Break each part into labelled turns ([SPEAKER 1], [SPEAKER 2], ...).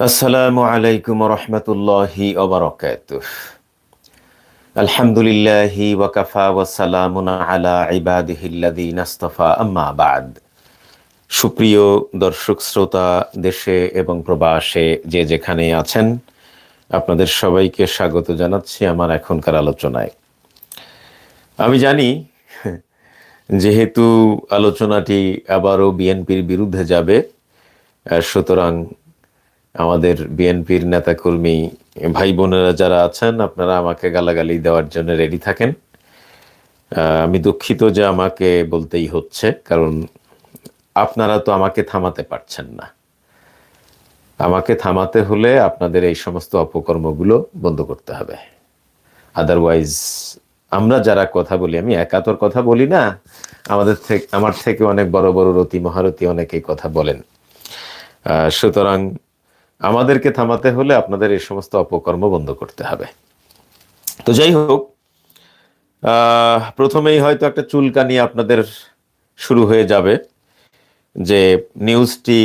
[SPEAKER 1] আসসালামু আলাইকুম রহমতুল্লাহি ওবরকাত আলহামদুলিল্লাহি ওয়াকাফা ওয়াসালামুন আলা ইবাদিহিল্লাযীন আস্তাফা আম্মা বাদ সুপ্রিয় দর্শক, শ্রোতা, দেশে এবং প্রবাসে যে যেখানে আছেন, আপনাদের সবাইকে স্বাগত জানাচ্ছি আমার এখনকার আলোচনায়। আমি জানি যেহেতু আলোচনাটি আবারও বিএনপির বিরুদ্ধে যাবে সুতরাং আমাদের বিএনপির নেতাকর্মী ভাই বোনেরা যারা আছেন, আপনারা আমাকে গালাগালি দেওয়ার জন্য রেডি থাকেন। আমি দুঃখিত যে আমাকে বলতেই হচ্ছে, কারণ আপনারা তো আমাকে থামাতে পারছেন না। আমাকে থামাতে হলে আপনাদের এই সমস্ত অপকর্মগুলো বন্ধ করতে হবে। আদারওয়াইজ আমরা যারা কথা বলি, আমি একাতর কথা বলি না। আমাদের থেকে আমার থেকে অনেক বড় বড় রতি মহারথী অনেকেই কথা বলেন। সুতরাং আমাদেরকে থামাতে হলে আপনাদের এই সমস্ত অপকর্ম বন্ধ করতে হবে। তো যাই হোক প্রথমেই হয়তো একটা চুলকানি আপনাদের শুরু হয়ে যাবে যে নিউজটি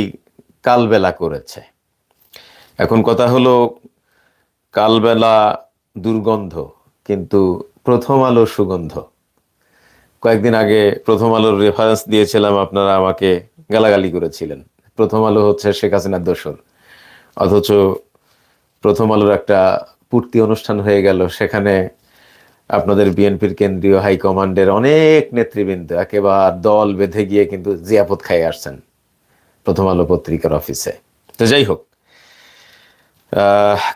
[SPEAKER 1] কালবেলা করেছে। এখন কথা হলো, কালবেলা দুর্গন্ধ, কিন্তু প্রথম আলো সুগন্ধ। কয়েকদিন আগে প্রথম আলোর রেফারেন্স দিয়েছিলাম, আপনারা আমাকে গালাগালি করেছিলেন। প্রথম আলো হচ্ছে শেখ হাসিনার দোসর। অথচ প্রথম আলোর একটা পূর্তি অনুষ্ঠান হয়ে গেল। সেখানে আপনাদের বিএনপির কেন্দ্রীয় হাইকমান্ডের অনেক নেতৃবৃন্দ, একেবার দল বেঁধে গিয়ে কিন্তু জিয়াপত খাই আসছেন প্রথম আলো পত্রিকার অফিসে তো যাই হোক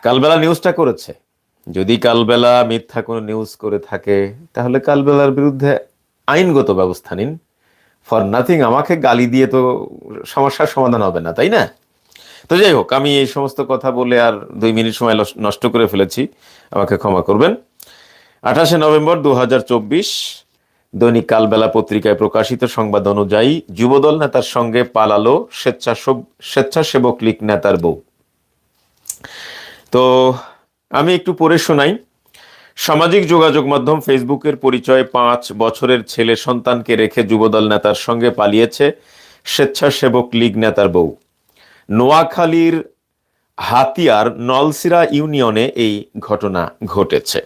[SPEAKER 1] কালবেলা নিউজটা করেছে। যদি কালবেলা মিথ্যা কোনো নিউজ করে থাকে, তাহলে কালবেলার বিরুদ্ধে আইনগত ব্যবস্থা নিন। ফর নাথিং আমাকে গালি দিয়ে তো সমস্যার সমাধান হবে না, তাই না? তো যাই হোক, আমি এই সমস্ত কথা বলে আর দুই মিনিট সময় নষ্ট করে ফেলেছি। আমাকে ক্ষমা করবেন। আঠাশে নভেম্বর দু হাজার চব্বিশ, দৈনিক কালবেলা পত্রিকায় প্রকাশিত সংবাদ অনুযায়ী যুবদল নেতার সঙ্গে পালালো স্বেচ্ছাসেব স্বেচ্ছাসেবক লীগ নেতার বউ। তো আমি একটু পড়ে শোনাই। সামাজিক যোগাযোগ মাধ্যম ফেসবুকের পরিচয়ে পাঁচ বছরের ছেলে সন্তানকে রেখে যুবদল নেতার সঙ্গে পালিয়েছে স্বেচ্ছাসেবক লীগ নেতার বউ। নোয়াখালীর হাতিয়ার নলসিরা ইউনিয়নে এই ঘটনা ঘটেছে।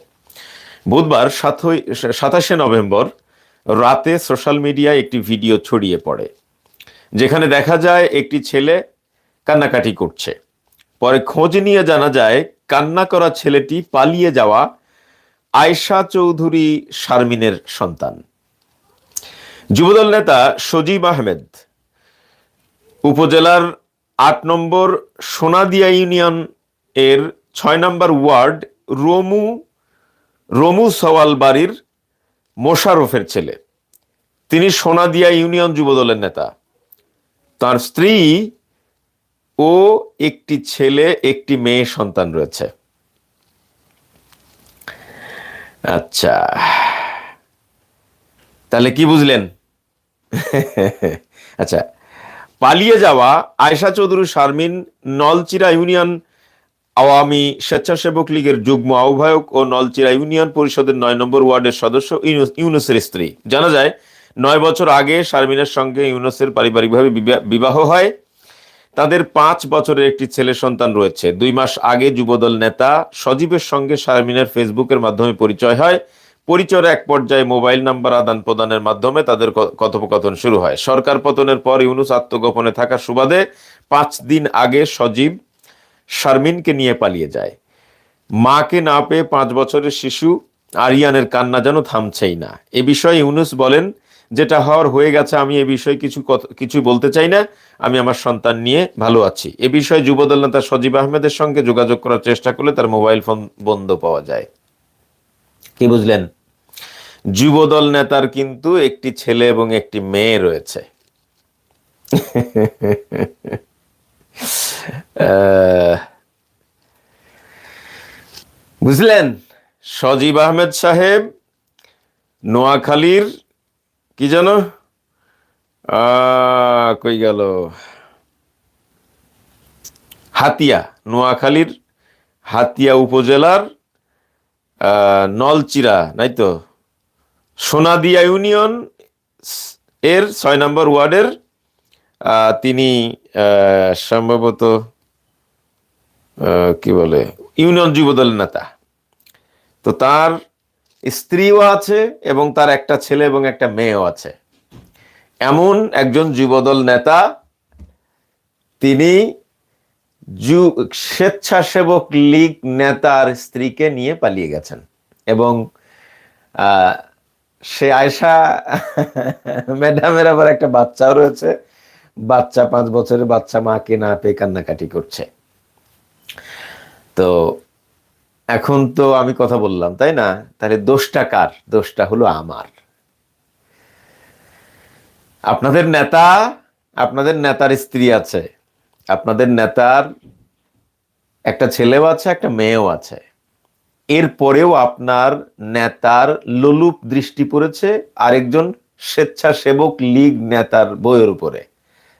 [SPEAKER 1] বুধবার সাতই সাতাশে নভেম্বর রাতে সোশ্যাল মিডিয়ায় একটি ভিডিও ছড়িয়ে পড়ে, যেখানে দেখা যায় একটি ছেলে কান্নাকাটি করছে। পরে খোঁজ নিয়ে জানা যায় কান্না করা ছেলেটি পালিয়ে যাওয়া আয়শা চৌধুরী শারমিনের সন্তান। যুবদল নেতা সজীব আহমেদ, উপজেলার আট নম্বর সোনাদিয়া ইউনিয়ন এর ছয় নম্বর ওয়ার্ড রোমু রোমু সওয়াল বাড়ির মোশারফের ছেলে। তিনি সোনাদিয়া ইউনিয়ন যুবদলের নেতা। তার স্ত্রী ও একটি ছেলে, একটি মেয়ে সন্তান রয়েছে। আচ্ছা। তাহলে কি বুঝলেন? আচ্ছা পালিয়ে যাওয়া আয়শা চৌধুরী শারমিন নলচিরা ইউনিয়ন আওয়ামী স্বেচ্ছাসেবক লীগের যুগ্ম আহ্বায়ক ও নলচিরা ইউনিয়ন পরিষদের নয় নম্বর ওয়ার্ডের সদস্য ইউনুস- ইউনুসের স্ত্রী। জানা যায়, নয় বছর আগে শারমিনের সঙ্গে ইউনুসের পারিবারিকভাবে বিবা- বিবাহ হয়। তাদের পাঁচ বছরের একটি ছেলে সন্তান রয়েছে। দুই মাস আগে যুবদল নেতা সজীবের সঙ্গে শারমিনের ফেসবুকের মাধ্যমে পরিচয় হয়। পরিচয়ের এক পর্যায়ে মোবাইল নাম্বার আদান প্রদানের মাধ্যমে তাদের কথোপকথন শুরু হয়। সরকার পতনের পর ইউনুস আত্মগোপনে থাকার সুবাদে পাঁচ দিন আগে সজীব শারমিনকে নিয়ে পালিয়ে যায়। মাকে না পেয়ে পাঁচ বছরের শিশু আরিয়ানের কান্না যেন থামছেই না। এ বিষয়ে ইউনুস বলেন যেটা হওয়ার হয়ে গেছে, আমি এ বিষয়ে কিছু কিছু বলতে চাই না। আমি আমার সন্তান নিয়ে ভালো আছি। এ বিষয়ে যুবদল নেতা সজীব আহমেদের সঙ্গে যোগাযোগ করার চেষ্টা করলে তার মোবাইল ফোন বন্ধ পাওয়া যায়। কি বুঝলেন? যুবদল নেতার কিন্তু একটি ছেলে এবং একটি মেয়ে রয়েছে। বুঝলেন? সজীব আহমেদ সাহেব নোয়াখালীর কি জানো? কই গেল? হাতিয়া, নোয়াখালীর হাতিয়া উপজেলার নলচিরা, নাই তো? সোনাদিয়া ইউনিয়ন এর ছয় নম্বর ওয়ার্ডের তিনি সম্ভবত কি বলে? ইউনিয়ন যুবদলের নেতা। তো তার স্ত্রীও আছে এবং তার একটা ছেলে এবং একটা মেয়েও আছে। এমন একজন যুবদল নেতা, তিনি স্বেচ্ছাসেবক লীগ নেতার স্ত্রীকে নিয়ে পালিয়ে গেছেন এবং সে আয়সা ম্যাডামের আবার একটা বাচ্চাও রয়েছে। বাচ্চা পাঁচ বছরের বাচ্চা মাকে না পেয়ে কান্নাকাটি করছে। তো এখন তো আমি কথা বললাম, তাই না? তাহলে দোষটা কার? দোষটা হলো আমার। আপনাদের নেতা, আপনাদের নেতার স্ত্রী আছে। আপনাদের নেতার একটা ছেলেও আছে, একটা মেয়েও আছে। এরপরেও আপনার নেতার লোলুপ দৃষ্টি পড়েছে আরেকজন স্বেচ্ছাসেবক লীগ নেতার বইয়ের উপরে।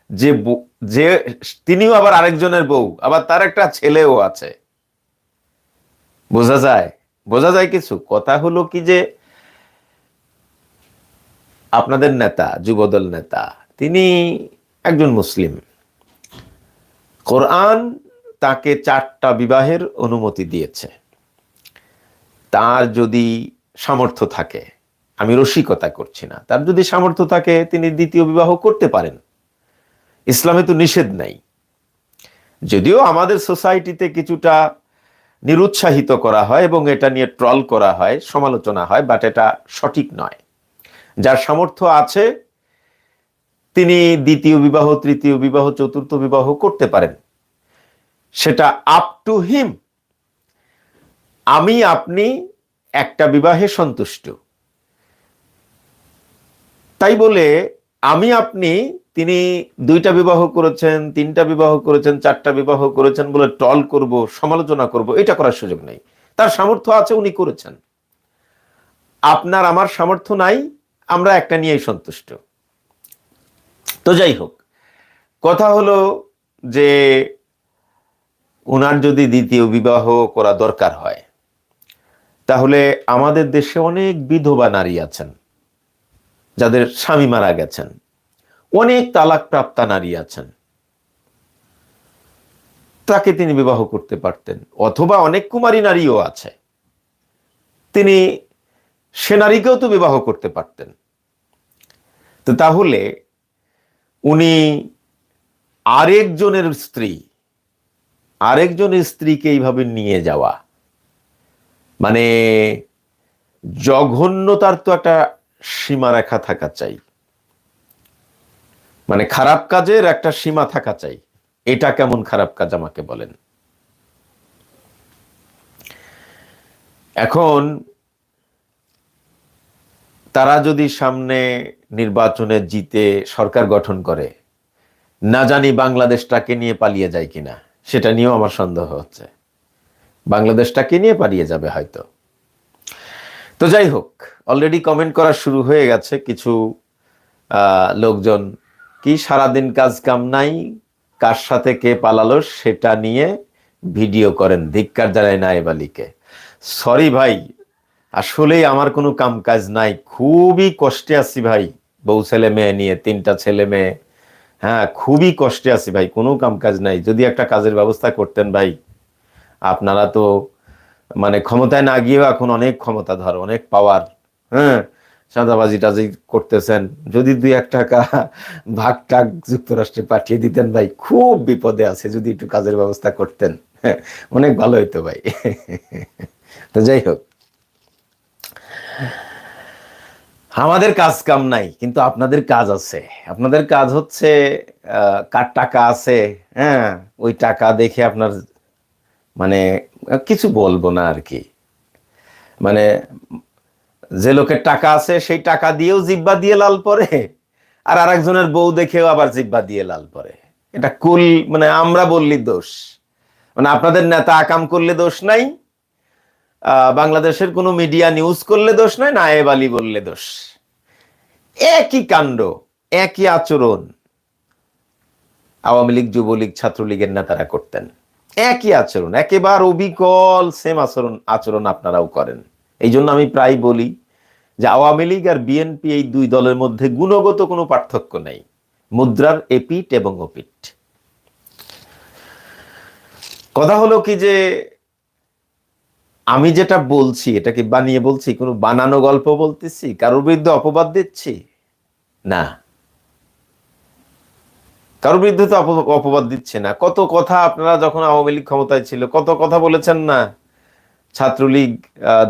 [SPEAKER 1] যে যে, তিনিও আবার আরেকজনের বউ, আবার তার একটা ছেলেও আছে। বোঝা যায়? বোঝা যায় কিছু? কথা হলো কি যে, আপনাদের নেতা, যুবদল নেতা, তিনি একজন মুসলিম। কোরআন তাকে চারটা বিবাহের অনুমতি দিয়েছে। তার যদি সামর্থ্য থাকে, আমি রসিকতা করছি না, তার যদি সামর্থ্য থাকে, তিনি দ্বিতীয় বিবাহ করতে পারেন। ইসলামে তো নিষেধ নাই। যদিও আমাদের সোসাইটিতে কিছুটা নিরুৎসাহিত করা হয় এবং এটা নিয়ে ট্রল করা হয়, সমালোচনা হয় বাট এটা সঠিক নয়। যার সামর্থ্য আছে, তিনি দ্বিতীয় বিবাহ, তৃতীয় বিবাহ, চতুর্থ বিবাহ করতে পারেন। সেটা আপ টু হিম আমি, আপনি একটা বিবাহে সন্তুষ্ট। তাই বলে, আমি, আপনি তিনি দুইটা বিবাহ করেছেন, তিনটা বিবাহ করেছেন, চারটা বিবাহ করেছেন বলে টল করব, সমালোচনা করব, এটা করার সুযোগ নেই। তার সামর্থ্য আছে উনি করেছেন। আপনার আমার সামর্থ্য নাই, আমরা একটা নিয়েই সন্তুষ্ট। তো যাই হোক, কথা হলো যে ওনার যদি দ্বিতীয় বিবাহ করা দরকার হয়, তাহলে আমাদের দেশে অনেক বিধবা নারী আছেন, যাদের স্বামী মারা গেছেন। অনেক তালাক প্রাপ্তা নারী আছেন। তাকে তিনি বিবাহ করতে পারতেন, অথবা অনেক কুমারী নারীও আছে। তিনি সে নারীকেও তো বিবাহ করতে পারতেন। তো তাহলে উনি আরেকজনের স্ত্রী, আরেকজনের স্ত্রীকে এইভাবে নিয়ে যাওয়া। মানে জঘন্যতার তো একটা সীমারেখা থাকা চাই। মানে খারাপ কাজের একটা সীমা থাকা চাই। এটা কেমন খারাপ কাজ আমাকে বলেন? এখন তারা যদি সামনে নির্বাচনে জিতে সরকার গঠন করে, না জানি বাংলাদেশটাকে নিয়ে পালিয়ে যায় কিনা, সেটা নিয়েও আমার সন্দেহ হচ্ছে। বাংলাদেশটাকে নিয়ে পালিয়ে যাবে হয়তো। তো যাই হোক অলরেডি কমেন্ট করা শুরু হয়ে গেছে। কিছু লোকজন কি সারাদিন কাজ কাম নাই, কার সাথে কে পালালো সেটা নিয়ে ভিডিও করেন, ধিক্কার জানায় না এবালিকে সরি ভাই, আসলেই আমার কোনো কাম কাজ নাই, খুবই কষ্টে আছি ভাই, বউ ছেলে মেয়ে নিয়ে, তিনটা ছেলে মেয়ে। হ্যাঁ খুবই কষ্টে আছি ভাই, কোনো কাম কাজ নাই। যদি একটা কাজের ব্যবস্থা করতেন ভাই, আপনারা তো মানে ক্ষমতায় না গিয়েও এখন অনেক ক্ষমতাধর, অনেক পাওয়ার হ্যাঁ? চাঁদাবাজি টাজি করতেছেন, যদি দুই এক টাকা ভাগ টাক যুক্তরাষ্ট্রে পাঠিয়ে দিতেন ভাই, খুব বিপদে আছে যদি একটু কাজের ব্যবস্থা করতেন। অনেক ভালো হইতো ভাই। তো যাই হোক। আমাদের কাজ কাম নাই, কিন্তু আপনাদের কাজ আছে। আপনাদের কাজ হচ্ছে কার টাকা আছে হ্যাঁ ওই টাকা দেখে আপনার মানে কিছু বলব না আর কি। মানে যে লোকের টাকা আছে, সেই টাকা দিয়েও জিব্বা দিয়ে লাল পরে, আর আরেকজনের বউ দেখেও আবার জিব্বা দিয়ে লাল পরে। এটা কুল মানে আমরা বললি দোষ। মানে আপনাদের নেতা আকাম করলে দোষ নাই বাংলাদেশের কোনো মিডিয়া নিউজ করলে দোষ নাই, নায়েব আলী বললে দোষ। একই কাণ্ড, একই আচরণ আওয়ামী লীগ, যুবলীগ, ছাত্রলীগের নেতারা করতেন। একই আচরণ, একেবারে অবিকল সেম আচরণ আচরণ আপনারাও করেন। এই জন্য আমি প্রায় বলি যে আওয়ামী লীগ আর বিএনপি এই দুই দলের মধ্যে গুণগত কোনো পার্থক্য নেই। মুদ্রার এপিট এবং ওপিট কথা হলো কি যে আমি যেটা বলছি এটা কি বানিয়ে বলছি, কোনো বানানো গল্প বলতেছি? কারোর বিরুদ্ধে অপবাদ দিচ্ছি? না। কারোর বিরুদ্ধে তো অপ- অপবাদ দিচ্ছে না। কত কথা আপনারা যখন আওয়ামী লীগ ক্ষমতায় ছিল, কত কথা বলেছেন না? ছাত্রলীগ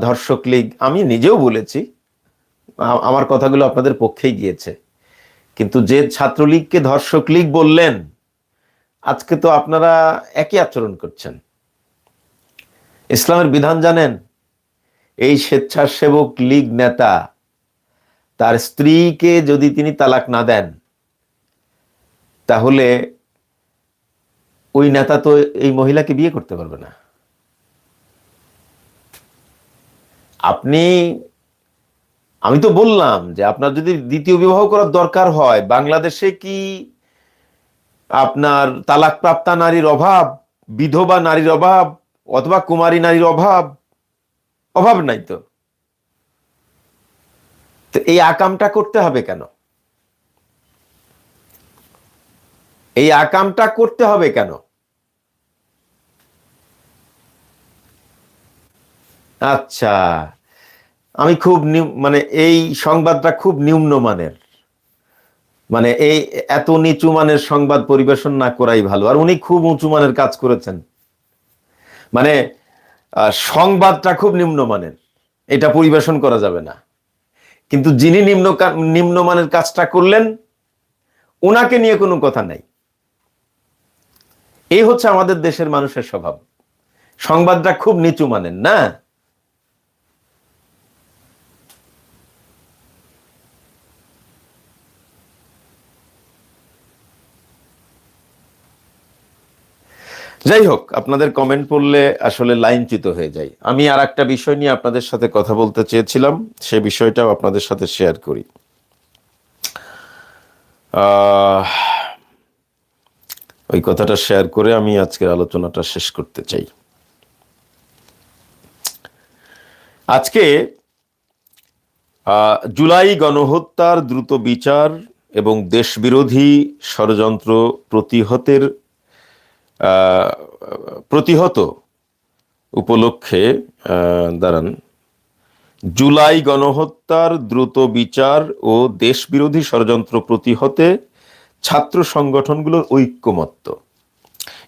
[SPEAKER 1] ধর্ষক লীগ, আমি নিজেও বলেছি আমার কথাগুলো আপনাদের পক্ষেই গিয়েছে। কিন্তু যে ছাত্রলীগকে ধর্ষক লীগ বললেন, আজকে তো আপনারা একই আচরণ করছেন। ইসলামের বিধান জানেন, এই স্বেচ্ছাসেবক লীগ নেতা তার স্ত্রীকে যদি তিনি তালাক না দেন, তাহলে ওই নেতা তো এই মহিলাকে বিয়ে করতে পারবে না। আপনি, আমি তো বললাম যে আপনার যদি দ্বিতীয় বিবাহ করার দরকার হয়, বাংলাদেশে কি আপনার তালাক প্রাপ্তা নারীর অভাব, বিধবা নারীর অভাব, অথবা কুমারী নারীর অভাব? অভাব নাই তো। তো এই আকামটা করতে হবে কেন? এই আকামটা করতে হবে কেন? আচ্ছা। আমি খুব মানে এই সংবাদটা খুব নিম্নমানের। মানে এই এত নিচু মানের সংবাদ পরিবেশন না করাই ভালো। আর উনি খুব উঁচু মানের কাজ করেছেন। মানে সংবাদটা খুব নিম্নমানের। এটা পরিবেশন করা যাবে না। কিন্তু যিনি নিম্ন নিম্নমানের কাজটা করলেন ওনাকে নিয়ে কোনো কথা নাই। এই হচ্ছে আমাদের দেশের মানুষের স্বভাব। সংবাদটা খুব নিচু মানের, না? যাই হোক আপনাদের কমেন্ট পড়লে আসলে লাইনচ্যুত হয়ে যায় আমি আর একটা বিষয় নিয়ে আপনাদের সাথে কথা বলতে চেয়েছিলাম, সে বিষয়টাও আপনাদের সাথে শেয়ার করি। ওই কথাটা শেয়ার করে আমি আজকের আলোচনাটা শেষ করতে চাই। আজকে জুলাই গণহত্যার দ্রুত বিচার এবং দেশবিরোধী ষড়যন্ত্র প্রতিহতের প্রতিহত উপলক্ষে দাঁড়ান। জুলাই গণহত্যার দ্রুত বিচার ও দেশবিরোধী ষড়যন্ত্র প্রতিহতে ছাত্র সংগঠনগুলোর ঐক্যমত্য।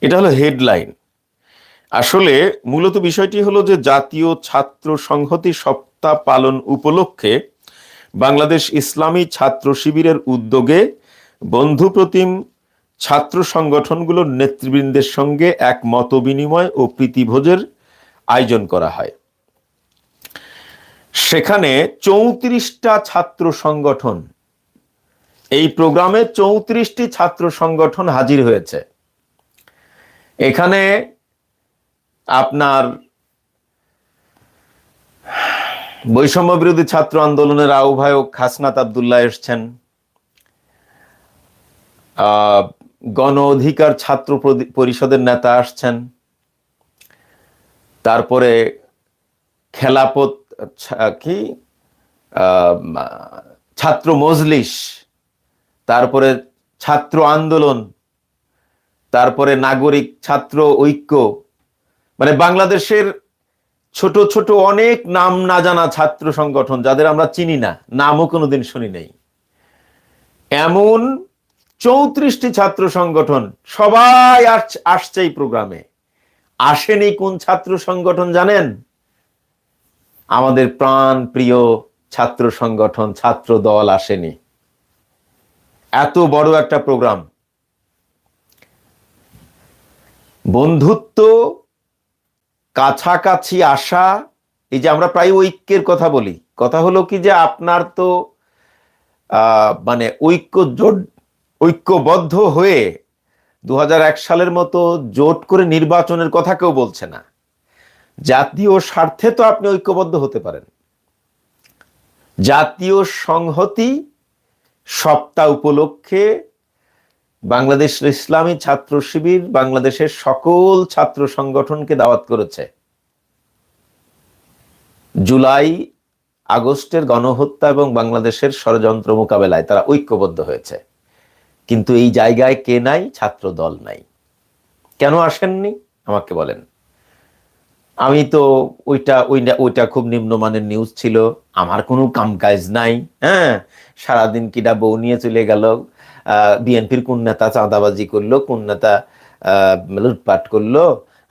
[SPEAKER 1] এটা হলো হেডলাইন। আসলে মূলত বিষয়টি হলো যে জাতীয় ছাত্র সংহতি সপ্তাহ পালন উপলক্ষে বাংলাদেশ ইসলামী ছাত্র শিবিরের উদ্যোগে বন্ধুপ্রতিম ছাত্র সংগঠনগুলোর নেতৃবৃন্দের সঙ্গে এক মত বিনিময় ও প্রীতিভোজের আয়োজন করা হয়। সেখানে চৌত্রিশটা ছাত্র সংগঠন। এই প্রোগ্রামে চৌত্রিশটি ছাত্র সংগঠন হাজির হয়েছে। এখানে আপনার বৈষম্য বিরোধী ছাত্র আন্দোলনের আহ্বায়ক হাসনাত আবদুল্লাহ এসছেন। আহ, গণ অধিকার ছাত্র পরিষদের নেতা আসছেন। তারপরে খেলাপত কি? ছাত্র মজলিস, তারপরে ছাত্র আন্দোলন, তারপরে নাগরিক ছাত্র ঐক্য। মানে বাংলাদেশের ছোট ছোট অনেক নাম না জানা ছাত্র সংগঠন, যাদের আমরা চিনি না, নামও কোনোদিন শুনি নাই। এমন চৌত্রিশটি ছাত্র সংগঠন, সবাই আসছে এই প্রোগ্রামে। আসেনি কোন ছাত্র সংগঠন জানেন? আমাদের প্রাণ প্রিয় ছাত্র সংগঠন, ছাত্র দল আসেনি। এত বড় একটা প্রোগ্রাম। বন্ধুত্ব, কাছাকাছি আসা, এই যে আমরা প্রায় ঐক্যের কথা বলি। কথা হলো কি যে আপনার তো মানে ঐক্য জোট ঐক্যবদ্ধ হয়ে দু হাজার এক সালের মতো জোট করে নির্বাচনের কথা কেউ বলছে না। জাতীয় স্বার্থে তো আপনি ঐক্যবদ্ধ হতে পারেন। জাতীয় সংহতি সপ্তাহ উপলক্ষে বাংলাদেশ ইসলামী ছাত্র শিবির বাংলাদেশের সকল ছাত্র সংগঠনকে দাওয়াত করেছে। জুলাই আগস্টের গণহত্যা এবং বাংলাদেশের ষড়যন্ত্র মোকাবেলায় তারা ঐক্যবদ্ধ হয়েছে। কিন্তু এই জায়গায় কে নাই? ছাত্র দল নাই। কেন আসেননি? আমাকে বলেন। আমি তো ওইটা ওইটা ওইটা খুব নিম্নমানের নিউজ ছিল। আমার কোনো কামকাজ নাই হ্যাঁ? সারাদিন কিডা বউ নিয়ে চলে গেল। বিএনপির কোন নেতা চাঁদাবাজি করল, কোন নেতা লুটপাট করল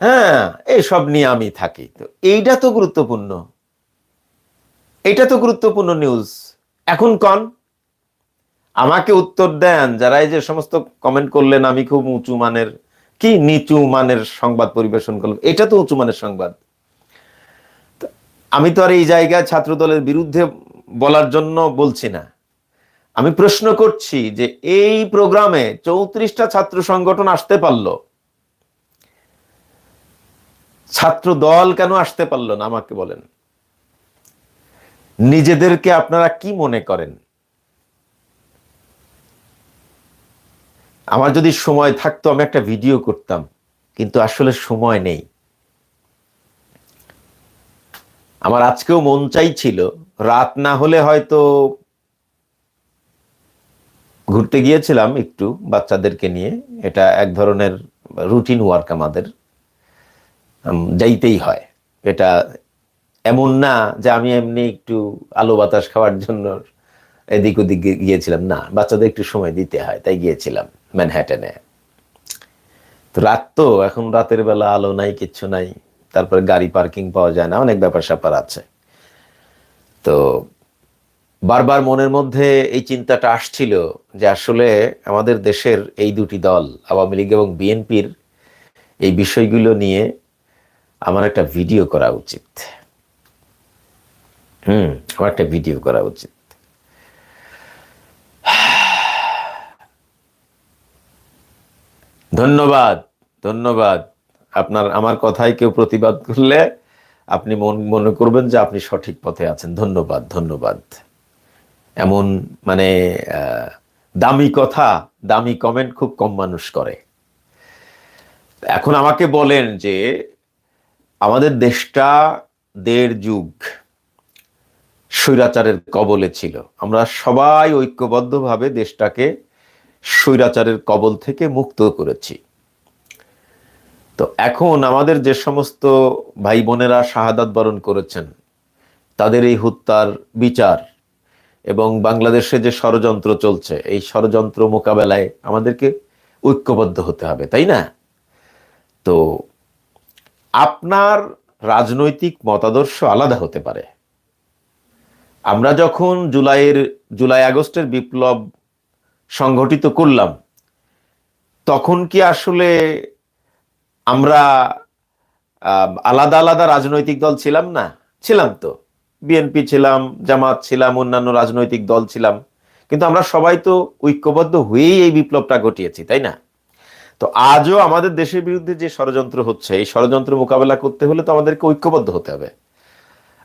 [SPEAKER 1] হ্যাঁ? এইসব নিয়ে আমি থাকি। তো এইটা তো গুরুত্বপূর্ণ। এটা তো গুরুত্বপূর্ণ নিউজ এখন কন? আমাকে উত্তর দেন যারা এই যে সমস্ত কমেন্ট করলেন, আমি খুব উঁচু মানের, কি নিচু মানের সংবাদ পরিবেশন করলাম এটা তো উঁচু মানের সংবাদ। আমি তো আর এই জায়গায় ছাত্র দলের বিরুদ্ধে বলার জন্য বলছি না। আমি প্রশ্ন করছি যে এই প্রোগ্রামে চৌত্রিশটা ছাত্র সংগঠন আসতে পারল? ছাত্র দল কেন আসতে পারল না আমাকে বলেন? নিজেদেরকে আপনারা কি মনে করেন? আমার যদি সময় থাকতো, আমি একটা ভিডিও করতাম, কিন্তু আসলে সময় নেই। আমার আজকেও মন চাইছিল, রাত না হলে হয়তো ঘুরতে গিয়েছিলাম একটু বাচ্চাদেরকে নিয়ে। এটা এক ধরনের রুটিন ওয়ার্ক আমাদের যাইতেই হয়। এটা এমন না যে আমি এমনি একটু আলো বাতাস খাওয়ার জন্য এদিক ওদিক গিয়েছিলাম, না, বাচ্চাদের একটু সময় দিতে হয়, তাই গিয়েছিলাম। ম্যানহ্যাটেনে তো রাত তো, এখন রাতের বেলা আলো নাই, কিচ্ছু নাই। তারপরে গাড়ি পার্কিং পাওয়া যায় না, অনেক ব্যাপার স্যাপার আছে। তো বারবার মনের মধ্যে এই চিন্তাটা আসছিল যে আসলে আমাদের দেশের এই দুটি দল, আওয়ামী লীগ এবং বিএনপির, এই বিষয়গুলো নিয়ে আমার একটা ভিডিও করা উচিত। হুম, আমার একটা ভিডিও করা উচিত। ধন্যবাদ ধন্যবাদ। আপনার, আমার কথায় কেউ প্রতিবাদ করলে আপনি মন, মনে করবেন যে আপনি সঠিক পথে আছেন। ধন্যবাদ ধন্যবাদ। এমন মানে দামি কথা, দামি কমেন্ট খুব কম মানুষ করে। এখন আমাকে বলেন যে, আমাদের দেশটা দেড় যুগ স্বৈরাচারের কবলে ছিল। আমরা সবাই ঐক্যবদ্ধভাবে দেশটাকে স্বৈরাচারের কবল থেকে মুক্ত করেছি। তো এখন আমাদের যে সমস্ত ভাই বোনেরা শাহাদাত বরণ করেছেন, তাদের এই হত্যার বিচার এবং বাংলাদেশে যে ষড়যন্ত্র চলছে, এই ষড়যন্ত্র মোকাবেলায় আমাদেরকে ঐক্যবদ্ধ হতে হবে, তাই না? তো আপনার রাজনৈতিক মতাদর্শ আলাদা হতে পারে। আমরা যখন জুলাইয়ের, জুলাই আগস্টের বিপ্লব সংগঠিত করলাম, তখন কি আসলে আমরা আলাদা আলাদা রাজনৈতিক দল ছিলাম না? ছিলাম তো। বিএনপি ছিলাম, জামাত ছিলাম, অন্যান্য রাজনৈতিক দল ছিলাম। কিন্তু আমরা সবাই তো ঐক্যবদ্ধ হয়েই এই বিপ্লবটা ঘটিয়েছি, তাই না? তো আজও আমাদের দেশের বিরুদ্ধে যে ষড়যন্ত্র হচ্ছে, এই ষড়যন্ত্র মোকাবেলা করতে হলে তো আমাদেরকে ঐক্যবদ্ধ হতে হবে।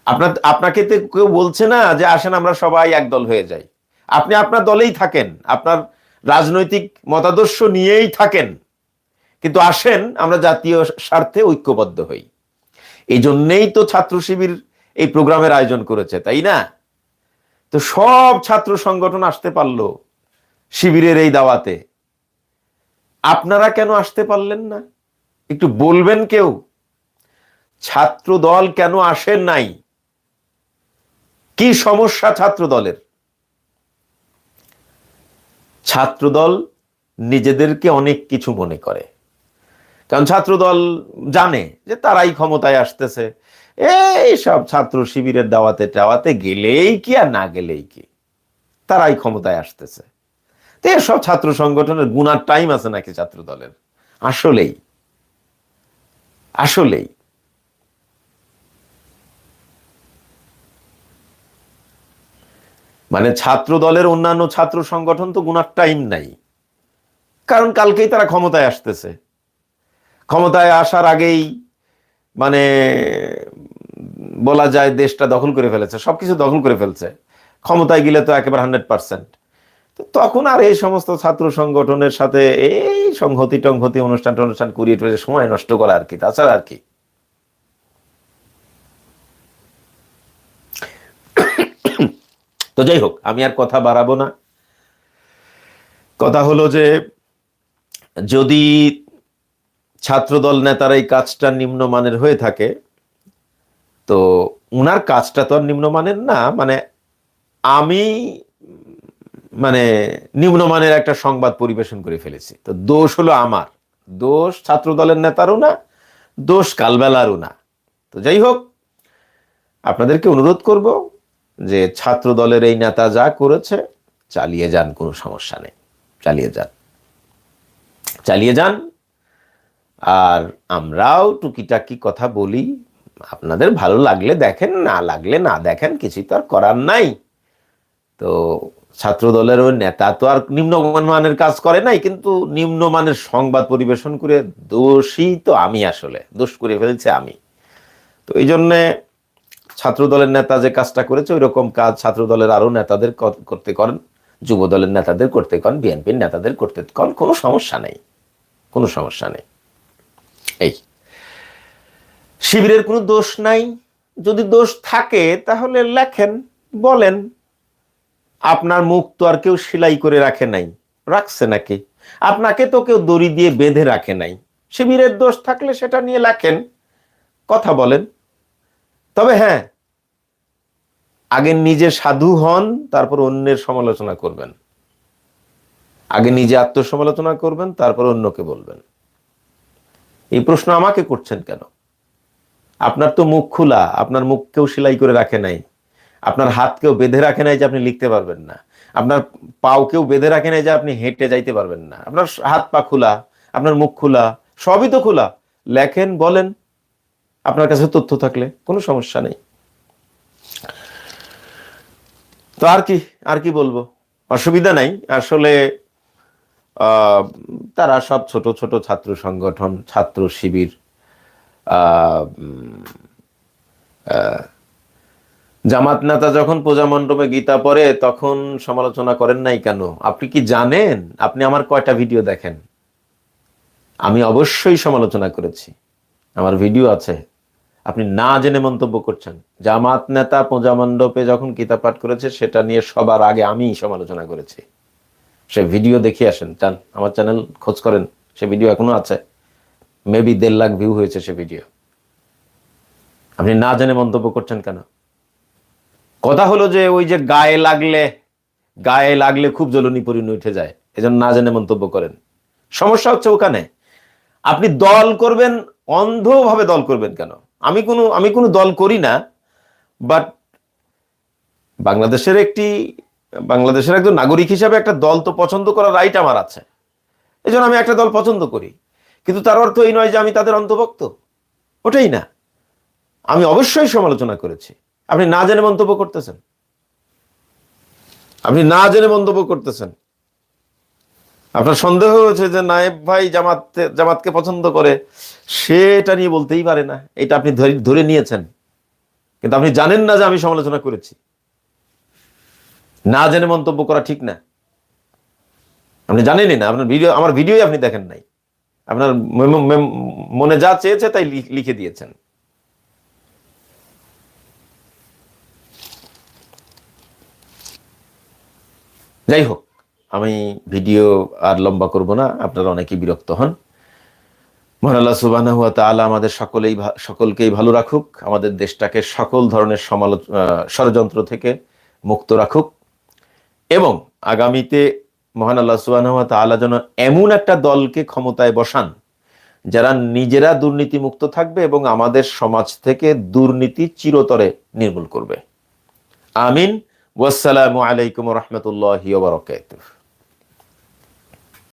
[SPEAKER 1] আপনার, আপনাকে তো কেউ বলছে না যে, আসেন আমরা সবাই একদল হয়ে যাই। আপনি আপনার দলেই থাকেন, আপনার রাজনৈতিক মতাদর্শ নিয়েই থাকেন। কিন্তু আসেন, আমরা জাতীয় স্বার্থে ঐক্যবদ্ধ হই। এই জন্যেই তো ছাত্র শিবির এই প্রোগ্রামের আয়োজন করেছে, তাই না? তো সব ছাত্র সংগঠন আসতে পারল শিবিরের এই দাওয়াতে। আপনারা কেন আসতে পারলেন না? একটু বলবেন কেউ? ছাত্র দল কেন আসেন নাই? কি সমস্যা ছাত্র দলের? ছাত্রদল নিজেদেরকে অনেক কিছু মনে করে। কারণ ছাত্রদল জানে যে তারাই ক্ষমতায় আসতেছে। এই সব ছাত্র শিবিরের দাওয়াতে টাওয়াতে গেলেই কি আর না গেলেই কি? তারাই ক্ষমতায় আসতেছে। তো সব ছাত্র সংগঠনের গুনার টাইম আছে নাকি ছাত্র দলের আসলেই। আসলেই। মানে ছাত্র দলের অন্যান্য ছাত্র সংগঠন তো গুণার টাইম নাই। কারণ কালকেই তারা ক্ষমতায় আসতেছে। ক্ষমতায় আসার আগেই মানে বলা যায় দেশটা দখল করে ফেলেছে, সবকিছু দখল করে ফেলছে। ক্ষমতায় গেলে তো একেবারে হান্ড্রেড পার্সেন্ট। তো তখন আর এই সমস্ত ছাত্র সংগঠনের সাথে এই সংহতি টংহতি অনুষ্ঠান টনুষ্ঠান করিয়ে সময় নষ্ট করা আর কি, তাছাড়া আর কি। তো যাই হোক, আমি আর কথা বাড়াবো না। কথা হলো যে, যদি ছাত্রদল নেতার এই কাজটা নিম্নমানের হয়ে থাকে, তো উনার কাজটা তো আর নিম্নমানের না মানে আমি মানে নিম্নমানের একটা সংবাদ পরিবেশন করে ফেলেছি। তো দোষ হলো আমার। দোষ ছাত্র দলের নেতারও না, দোষ কালবেলারও না। তো যাই হোক, আপনাদেরকে অনুরোধ করব যে ছাত্র দলের এই নেতা যা করেছে, চালিয়ে যান, কোনো সমস্যা নেই। চালিয়ে যান। চালিয়ে যান। আর আমরাও টুকিটাকি কথা বলি। আপনাদের ভালো লাগলে দেখেন, না লাগলে না দেখেন, কিছুই তো আর করার নাই। তো ছাত্র দলের ওই নেতা তো আর নিম্নমানের কাজ করে নাই, কিন্তু নিম্নমানের সংবাদ পরিবেশন করে দোষী তো আমি আসলে। দোষ করে ফেলছে আমি। তো এই জন্যে ছাত্র দলের নেতা যে কাজটা করেছে ওই রকম কাজ ছাত্র দলের আরও নেতাদের করতে করেন যুব দলের নেতাদের করতে করেন, বিএনপির নেতাদের করতে করেন, কোনো সমস্যা নেই। কোনো সমস্যা নেই। এই। শিবিরের কোনো দোষ নাই। যদি দোষ থাকে, তাহলে লেখেন, বলেন, আপনার মুখ তো আর কেউ সেলাই করে রাখে নাই। রাখছে নাকি? আপনাকে তো কেউ দড়ি দিয়ে বেঁধে রাখে নাই। শিবিরের দোষ থাকলে সেটা নিয়ে লেখেন, কথা বলেন। তবে হ্যাঁ আগে নিজে সাধু হন, তারপর অন্যের সমালোচনা করবেন। আগে নিজে আত্মসমালোচনা করবেন, তারপর অন্যকে বলবেন। এই প্রশ্ন আমাকে করছেন কেন? আপনার তো মুখ খোলা, আপনার মুখ কেউ সেলাই করে রাখে নাই। আপনার হাত কেউ বেঁধে রাখে নাই যে আপনি লিখতে পারবেন না। আপনার পাও কেউ বেঁধে রাখে নাই যে আপনি হেঁটে যাইতে পারবেন না। আপনার হাত পা খোলা, আপনার মুখ খোলা, সবই তো খোলা। লেখেন, বলেন। আপনার কাছে তথ্য থাকলে কোনো সমস্যা নেই। তো আর কি আর কি বলব? অসুবিধা নাই। আসলে তারা সব ছোট ছোট ছাত্র সংগঠন, ছাত্র শিবির জামাত নেতা যখন পূজা মণ্ডপে গীতা পড়ে, তখন সমালোচনা করেন নাই কেন? আপনি কি জানেন? আপনি আমার কয়টা ভিডিও দেখেন? আমি অবশ্যই সমালোচনা করেছি। আমার ভিডিও আছে। আপনি না জেনে মন্তব্য করছেন। জামাত নেতা পূজা মণ্ডপে যখন গীতা পাঠ করেছে, সেটা নিয়ে সবার আগে আমি সমালোচনা করেছি। সে ভিডিও দেখে আসেন, চান, আমার চ্যানেল খোঁজ করেন, সে ভিডিও এখনও আছে। মেবি দেড় লাখ ভিউ হয়েছে সে ভিডিও। আপনি না জেনে মন্তব্য করছেন কেন? কথা হলো যে ওই যে গায়ে লাগলে গায়ে লাগলে খুব জ্বলনি পরিণত উঠে যায়, এজন্য না জেনে মন্তব্য করেন। সমস্যা হচ্ছে ওখানে। আপনি দল করবেন, অন্ধভাবে দল করবেন কেন? আমি কোনো আমি কোনো দল করি না বাট বাংলাদেশের একটি, বাংলাদেশের একজন নাগরিক হিসাবে একটা দল তো পছন্দ করার রাইট আমার আছে। এই জন্য আমি একটা দল পছন্দ করি। কিন্তু তার অর্থ এই নয় যে আমি তাদের অন্তর্ভুক্ত। ওটাই না। আমি অবশ্যই সমালোচনা করেছি। আপনি না জেনে মন্তব্য করতেছেন। আপনি না জেনে মন্তব্য করতেছেন। আপনার সন্দেহ হয়েছে যে নায়েব ভাই জামাত জামাতকে পছন্দ করে, সেটা নিয়ে বলতেই পারে না। এটা আপনি ধরে নিয়েছেন। কিন্তু আপনি জানেন না যে আমি সমালোচনা করেছি। না জেনে মন্তব্য করা ঠিক না। আপনি জানেনই না, আপনার ভিডিও, আমার ভিডিওই আপনি দেখেন নাই। আপনার মনে যা চেয়েছে তাই লিখে দিয়েছেন। যাই হোক আমি ভিডিও আর লম্বা করব না, আপনারা অনেকেই বিরক্ত হন। মহান আল্লাহ সুবহানাহু ওয়া তাআলা আমাদের সকলেই সকলকেই ভালো রাখুক, আমাদের দেশটাকে সকল ধরনের সমালোচ ষড়যন্ত্র থেকে মুক্ত রাখুক। এবং আগামীতে মহান আল্লাহ সুবহানাহু ওয়া তাআলা যেন এমন একটা দলকে ক্ষমতায় বসান, যারা নিজেরা দুর্নীতি মুক্ত থাকবে এবং আমাদের সমাজ থেকে দুর্নীতি চিরতরে নির্মূল করবে। আমিন। ওয়াসসালামু আলাইকুম রহমতুল্লাহ বারকাতুহ।